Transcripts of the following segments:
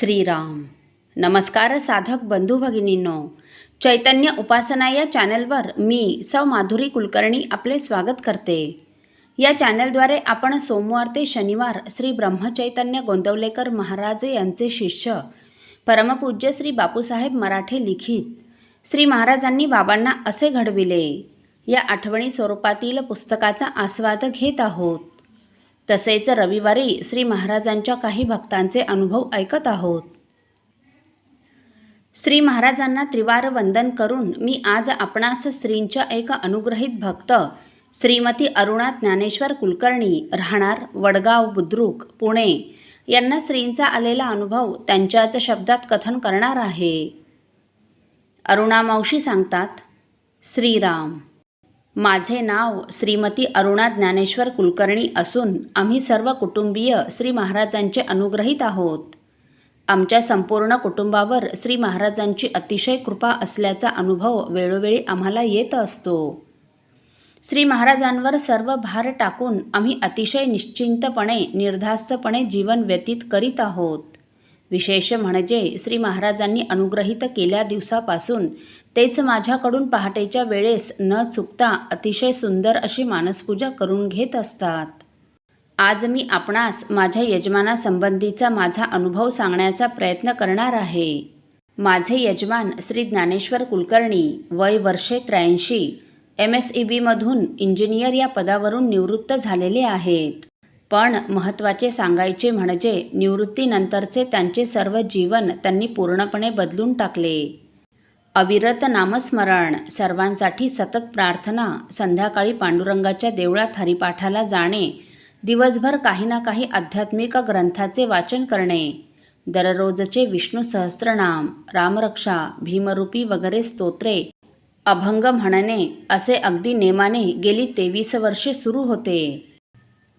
श्रीराम. नमस्कार साधक बंधू भगिनींनो. चैतन्य उपासना या चॅनलवर मी सौ माधुरी कुलकर्णी आपले स्वागत करते. या चॅनलद्वारे आपण सोमवार ते शनिवार श्री ब्रह्मचैतन्य गोंदवलेकर महाराज यांचे शिष्य परमपूज्य श्री बापूसाहेब मराठे लिखित श्री महाराजांनी बाबांना असे घडविले. या आठवणी स्वरूपातील पुस्तकाचा आस्वाद घेत आहोत. तसेच रविवारी श्री महाराजांच्या काही भक्तांचे अनुभव ऐकत आहोत. श्री महाराजांना त्रिवार वंदन करून मी आज आपणास श्रींच्या एक अनुग्रहित भक्त श्रीमती अरुणा ज्ञानेश्वर कुलकर्णी राहणार वडगाव बुद्रुक पुणे यांना श्रींचा आलेला अनुभव त्यांच्याच शब्दात कथन करणार आहे. अरुणा मावशी सांगतात श्रीराम. माझे नाव श्रीमती अरुणा ज्ञानेश्वर कुलकर्णी असून आम्ही सर्व कुटुंबीय श्री महाराजांचे अनुग्रहित आहोत. आमच्या संपूर्ण कुटुंबावर श्री महाराजांची अतिशय कृपा असल्याचा अनुभव वेळोवेळी आम्हाला येत असतो. श्री महाराजांवर सर्व भार टाकून आम्ही अतिशय निश्चिंतपणे निर्धास्तपणे जीवन व्यतीत करीत आहोत. विशेष म्हणजे श्री महाराजांनी अनुग्रहित केल्या दिवसापासून तेच माझ्याकडून पहाटेच्या वेळेस न चुकता अतिशय सुंदर अशी मानसपूजा करून घेत असतात. आज मी आपणास माझ्या यजमानासंबंधीचा माझा अनुभव सांगण्याचा प्रयत्न करणार आहे. माझे यजमान श्री ज्ञानेश्वर कुलकर्णी वय वर्षे त्र्याऐंशी एम एस ई बीमधून इंजिनियर या पदावरून निवृत्त झालेले आहेत. पण महत्त्वाचे सांगायचे म्हणजे निवृत्तीनंतरचे त्यांचे सर्व जीवन त्यांनी पूर्णपणे बदलून टाकले. अविरत नामस्मरण सर्वांसाठी सतत प्रार्थना संध्याकाळी पांडुरंगाच्या देवळात हरिपाठाला जाणे दिवसभर काही ना काही आध्यात्मिक ग्रंथाचे वाचन करणे दररोजचे विष्णू सहस्त्रनाम रामरक्षा भीमरूपी वगैरे स्तोत्रे अभंग म्हणणे असे अगदी नेमाने गेली तेवीस वर्षे सुरू होते.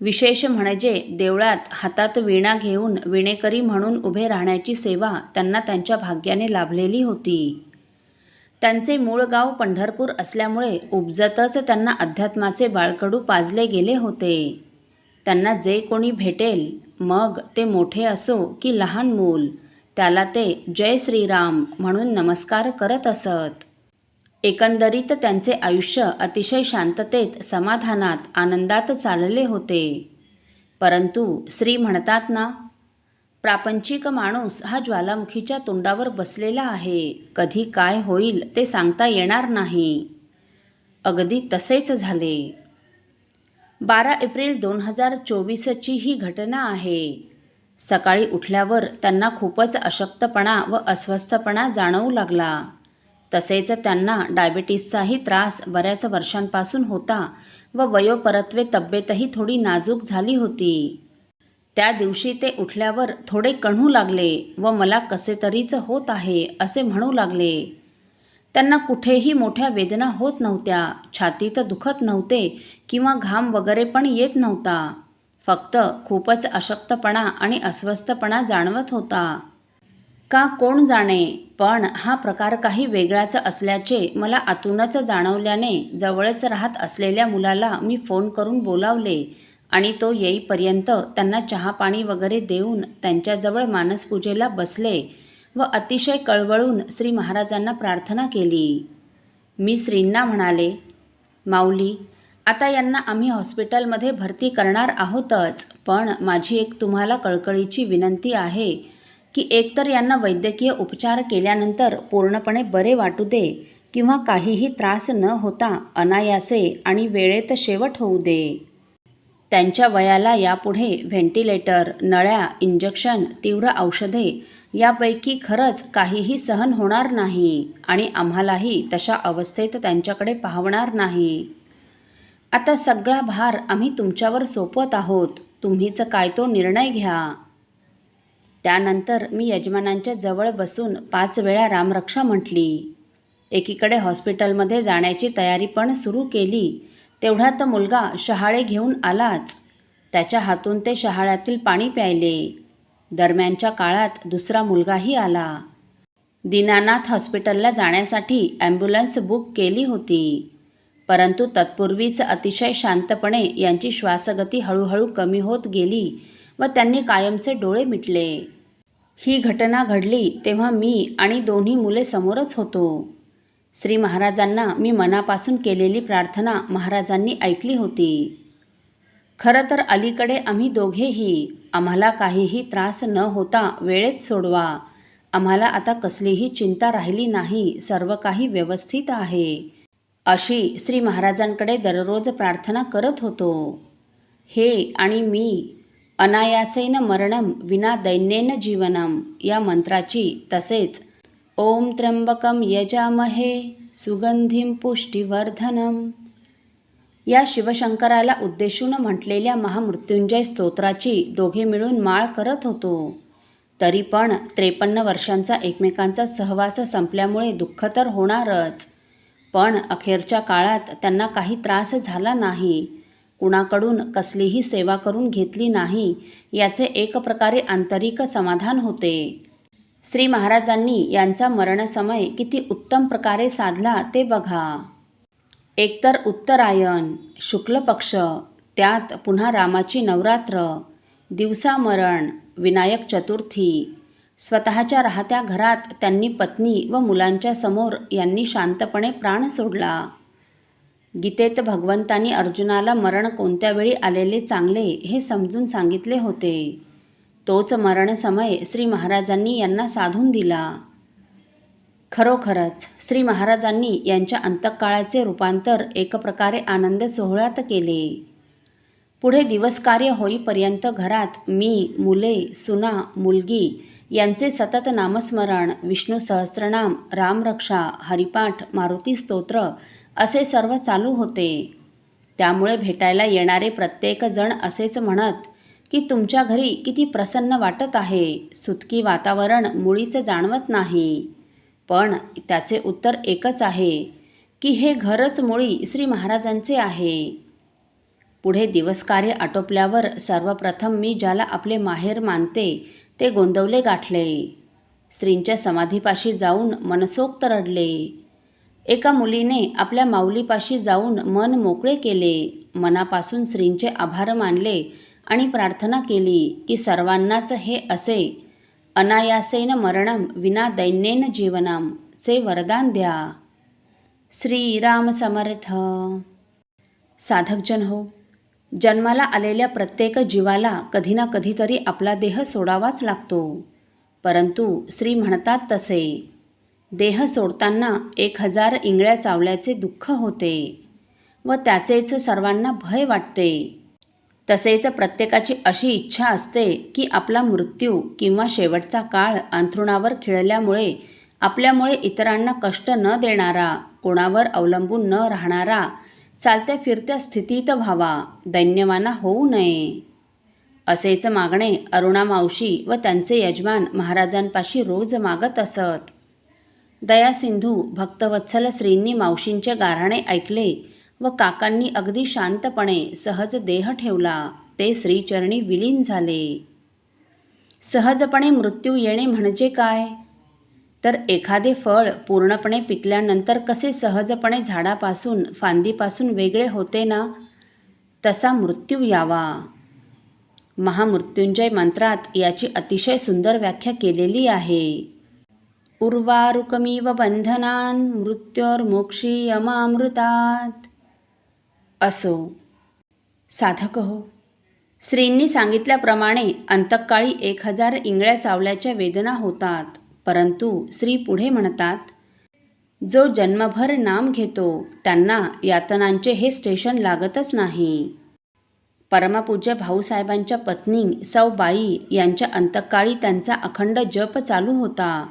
विशेष म्हणजे देवळात हातात वीणा घेऊन विणेकरी म्हणून उभे राहण्याची सेवा त्यांना त्यांच्या भाग्याने लाभलेली होती. त्यांचे मूळ गाव पंढरपूर असल्यामुळे उपजतच त्यांना अध्यात्माचे बाळकडू पाजले गेले होते. त्यांना जे कोणी भेटेल मग ते मोठे असो की लहान मूल त्याला ते जय श्रीराम म्हणून नमस्कार करत असत. एकंदरीत त्यांचे आयुष्य अतिशय शांततेत समाधानात आनंदात चालले होते. परंतु श्री म्हणतात ना प्रापंचिक माणूस हा ज्वालामुखीच्या तोंडावर बसलेला आहे. कधी काय होईल ते सांगता येणार नाही. अगदी तसेच झाले. बारा एप्रिल दोन हजार चोवीसची ही घटना आहे. सकाळी उठल्यावर त्यांना खूपच अशक्तपणा व अस्वस्थपणा जाणवू लागला. तसेच त्यांना डायबिटीसचाही त्रास बऱ्याच वर्षांपासून होता व वयोपरत्वे तब्येतही थोडी नाजूक झाली होती. त्या दिवशी ते उठल्यावर थोडे कणू लागले व मला कसे तरीच होत आहे असे म्हणू लागले. त्यांना कुठेही मोठ्या वेदना होत नव्हत्या छातीत दुखत नव्हते किंवा घाम वगैरे पण येत नव्हता. फक्त खूपच अशक्तपणा आणि अस्वस्थपणा जाणवत होता. का कोण जाणे? पण हा प्रकार काही वेगळाच असल्याचे मला आतूनच जाणवल्याने जवळच राहत असलेल्या मुलाला मी फोन करून बोलावले आणि तो येईपर्यंत त्यांना चहापाणी वगैरे देऊन त्यांच्याजवळ मानसपूजेला बसले व अतिशय कळवळून श्री महाराजांना प्रार्थना केली. मी श्रींना म्हणाले माऊली आता यांना आम्ही हॉस्पिटलमध्ये भरती करणार आहोतच पण माझी एक तुम्हाला कळकळीची विनंती आहे. की एकतर यांना वैद्यकीय उपचार केल्यानंतर पूर्णपणे बरे वाटू दे किंवा काहीही त्रास न होता अनायासे आणि वेळेत शेवट होऊ दे. त्यांच्या वयाला यापुढे व्हेंटिलेटर नळ्या इंजेक्शन तीव्र औषधे यापैकी खरंच काहीही सहन होणार नाही आणि आम्हालाही तशा अवस्थेत त्यांच्याकडे पाहवणार नाही. आता सगळा भार आम्ही तुमच्यावर सोपवत आहोत. तुम्हीच काय तो निर्णय घ्या. त्यानंतर मी यजमानांच्या जवळ बसून पाच वेळा रामरक्षा म्हटली. एकीकडे हॉस्पिटलमध्ये जाण्याची तयारी पण सुरू केली तेवढ्यात मुलगा शहाळे घेऊन आलाच. त्याच्या हातून ते शहाळ्यातील पाणी प्यायले. दरम्यानच्या काळात दुसरा मुलगाही आला. दीनानाथ हॉस्पिटलला जाण्यासाठी ॲम्ब्युलन्स बुक केली होती. परंतु तत्पूर्वीच अतिशय शांतपणे यांची श्वासगती हळूहळू कमी होत गेली व त्यांनी कायमचे डोळे मिटले. ही घटना घडली तेव्हा मी आणि दोन्ही मुले समोरच होतो. श्री महाराजांना मी मनापासून केलेली प्रार्थना महाराजांनी ऐकली होती. खरं तर अलीकडे आम्ही दोघेही आम्हाला काहीही त्रास न होता वेळेत सोडवा. आम्हाला आता कसलीही चिंता राहिली नाही सर्व काही व्यवस्थित आहे. अशी श्री महाराजांकडे दररोज प्रार्थना करत होतो. हे आणि मी अनायासेन मरणम विना दैन्येन जीवनम या मंत्राची तसेच ओम त्र्यंबकम यजामहे सुगंधिम पुष्टिवर्धनम. या शिवशंकराला उद्देशून म्हटलेल्या महामृत्युंजय स्तोत्राची दोघे मिळून माळ करत होतो. तरी पण त्रेपन्न वर्षांचा एकमेकांचा सहवास संपल्यामुळे दुःख तर होणारच. पण अखेरच्या काळात त्यांना काही त्रास झाला नाही. कुणाकडून कसलीही सेवा करून घेतली नाही याचे एक प्रकारे आंतरिक समाधान होते. श्री महाराजांनी यांचा मरणसमय किती उत्तम प्रकारे साधला ते बघा. एकतर उत्तरायण शुक्ल पक्ष त्यात पुन्हा रामाची नवरात्र दिवसामरण विनायक चतुर्थी स्वतःच्या राहत्या घरात त्यांनी पत्नी व मुलांच्या समोर यांनी शांतपणे प्राण सोडला. गीतेत भगवंतांनी अर्जुनाला मरण कोणत्या वेळी आलेले चांगले हे समजून सांगितले होते. तोच मरणसमय श्री महाराजांनी यांना साधून दिला. खरोखरच श्री महाराजांनी यांच्या अंतकाळाचे रूपांतर एक प्रकारे आनंद सोहळ्यात केले. पुढे दिवसकार्य होईपर्यंत घरात मी मुले सुना मुलगी यांचे सतत नामस्मरण विष्णू सहस्रनाम रामरक्षा हरिपाठ मारुती स्तोत्र असे सर्व चालू होते. त्यामुळे भेटायला येणारे प्रत्येकजण असेच म्हणत की तुमच्या घरी किती प्रसन्न वाटत आहे. सुतकी वातावरण मुळीच जाणवत नाही. पण त्याचे उत्तर एकच आहे की हे घरच मुळी श्री महाराजांचे आहे. पुढे दिवसकार्य आटोपल्यावर सर्वप्रथम मी ज्याला आपले माहेर मानते ते गोंदवले गाठले. श्रींच्या समाधीपाशी जाऊन मनसोक्त रडले. एका मुलीने आपल्या माऊलीपाशी जाऊन मन मोकळे केले. मनापासून श्रींचे आभार मानले आणि प्रार्थना केली की सर्वांनाच हे असे. अनायासेन मरणम विना दैन्येन जीवनम. चे वरदान द्या. श्रीराम समर्थ. साधकजन हो जन्माला आलेल्या प्रत्येक जीवाला कधी ना कधीतरी आपला देह सोडावाच लागतो. परंतु श्री म्हणतात तसे. देह सोडताना एक हजार इंगळ्या चावल्याचे दुःख होते व त्याचेच सर्वांना भय वाटते. तसेच प्रत्येकाची अशी इच्छा असते की आपला मृत्यू किंवा शेवटचा काळ अंथरुणावर खिळल्यामुळे आपल्यामुळे इतरांना कष्ट न देणारा कोणावर अवलंबून न राहणारा चालत्या फिरत्या स्थितीत व्हावा दैन्यवाना होऊ नये. असेच मागणे अरुणा मावशी व त्यांचे यजमान महाराजांपाशी रोज मागत असत. दयासिंधू भक्तवत्सल श्रींनी मावशींचे गाराणे ऐकले व काकांनी अगदी शांतपणे सहज देह ठेवला. ते श्रीचरणी विलीन झाले. सहजपणे मृत्यू येणे म्हणजे काय? तर एखादे फळ पूर्णपणे पिकल्यानंतर कसे सहजपणे झाडापासून फांदीपासून वेगळे होते ना? तसा मृत्यू यावा. महामृत्युंजय मंत्रात याची अतिशय सुंदर व्याख्या केलेली आहे. उर्वारुकमिव बंधनान मृत्योर्मोक्षी यमामृतात असो। साधक हो। श्रींनी सांगितल्याप्रमाणे अंतकाळी एक हजार इंगळ्या चावल्याच्या वेदना होतात परंतु श्री पुढे म्हणतात जो जन्मभर नाम घेतो त्यांना यातनांचे हे स्टेशन लागतच नाही. परमपूज्य भाऊसाहेबांच्या पत्नी सौ बाई यांच्या अंतकाळी त्यांचा अखंड जप चालू होता.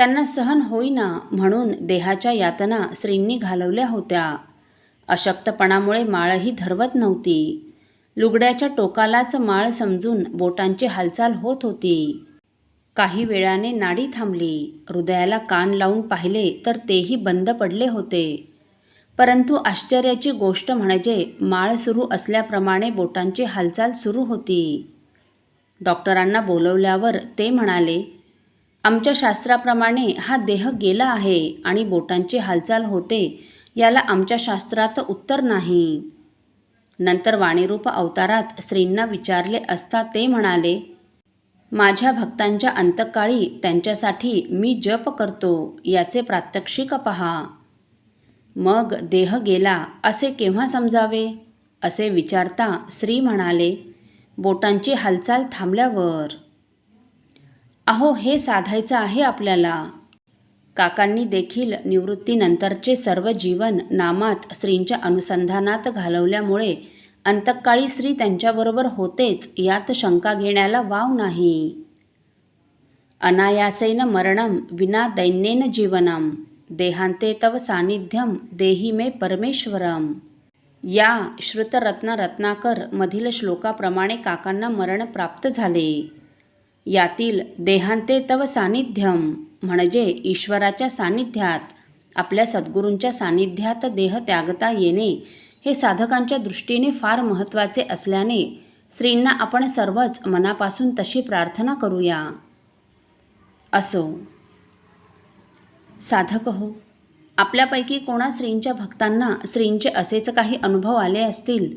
त्यांना सहन होईना म्हणून देहाच्या यातना श्रींनी घालवल्या होत्या. अशक्तपणामुळे माळही धरवत नव्हती. लुगड्याच्या टोकालाच माळ समजून बोटांची हालचाल होत होती. काही वेळाने नाडी थांबली. हृदयाला कान लावून पाहिले तर तेही बंद पडले होते. परंतु आश्चर्याची गोष्ट म्हणजे माळ सुरू असल्याप्रमाणे बोटांची हालचाल सुरू होती. डॉक्टरांना बोलवल्यावर ते म्हणाले आमच्या शास्त्राप्रमाणे हा देह गेला आहे आणि बोटांची हालचाल होते याला आमच्या शास्त्रात उत्तर नाही. नंतर वाणीरूप अवतारात श्रींना विचारले असता ते म्हणाले माझ्या भक्तांच्या अंतकाळी त्यांच्यासाठी मी जप करतो याचे प्रात्यक्षिक पहा. मग देह गेला असे केव्हा समजावे? असे विचारता श्री म्हणाले बोटांची हालचाल थांबल्यावर. अहो हे साधायचं आहे आपल्याला. काकांनी देखील निवृत्तीनंतरचे सर्व जीवन नामात श्रींच्या अनुसंधानात घालवल्यामुळे अंतकाळी श्री त्यांच्याबरोबर होतेच यात शंका घेण्याला वाव नाही. अनायासेन मरणं विना दैन्येन जीवनम देहांते तव सानिध्यम देही मे परमेश्वरम. या श्रुतरत्न रत्नाकर मधील श्लोकाप्रमाणे काकांना मरण प्राप्त झाले. यातील देहांते तव सान्निध्यम म्हणजे ईश्वराच्या सानिध्यात आपल्या सद्गुरूंच्या सानिध्यात देह त्यागता येणे हे साधकांच्या दृष्टीने फार महत्त्वाचे असल्याने श्रींना आपण सर्वच मनापासून तशी प्रार्थना करूया. असो. साधक हो आपल्यापैकी कोणा श्रींच्या भक्तांना श्रींचे असेच काही अनुभव आले असतील